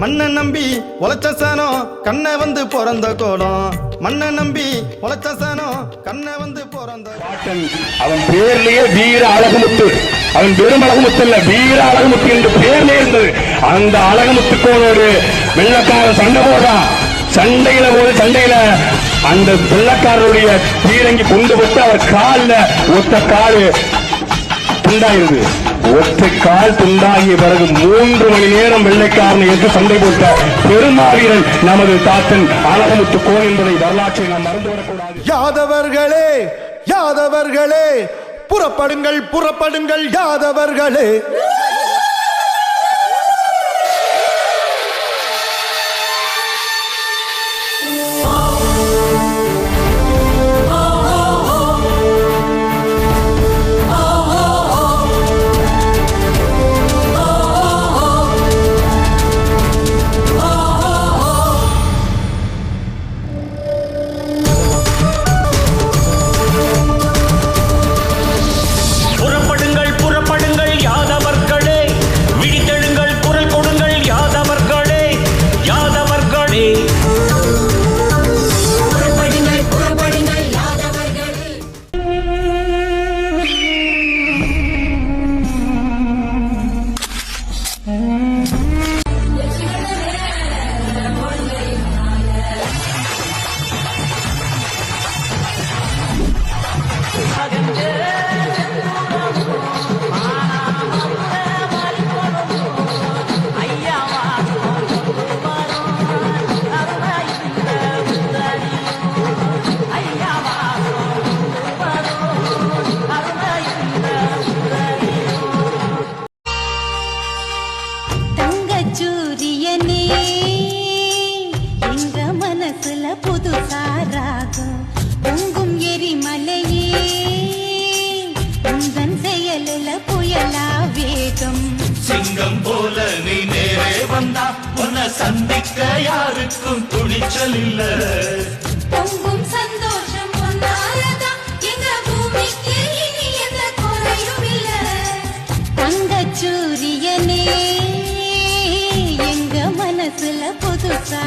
மண்ணை நம்பி உழைச்ச சனம் கண்ணை வந்து பிறந்த கோலம் மண்ணை நம்பி உழைச்ச சனம் கண்ணை வந்து பிறந்த அவன் பேர்லயே வீர அழகுமுத்து. அவன் வெறும் அழகுமுத்து இல்ல வீர அழகுமுத்து என்று பேர்லயே இருந்தது அந்த அழகுமுத்துக்கோனோடு வெள்ளக்காரன் சண்டை போடுறான் சண்டையில போது சண்டையில அந்த வெள்ளக்காரருடைய பீரங்கி கொண்டு போட்டு அவர் காலில் ஒத்த காலு உண்டாயிருது ஒற்றை கால் துண்டாகிய பிறகு மூன்று மணி நேரம் வெள்ளைக்காரனை எதிர்த்து சண்டை போட்ட பெருமாவீரன் நமது தாத்தன் அழகமுத்து கோன் என்பதை வரலாற்றை நாம் மறந்துவிடக்கூடாது யாதவர்களே யாதவர்களே புறப்படுங்கள் புறப்படுங்கள் யாதவர்களே. தங்கச்சூரியனே எங்க மனசுல புதுசா ராகம் பொங்கும் எரிமலையே உந்தன் செயலில் புயலா வேகம். சிங்கம் போல நீ நேரே வந்தா உன்னை சந்திக்க யாருக்கும் துணிச்சல் இல்லை. மனசுல புதுசா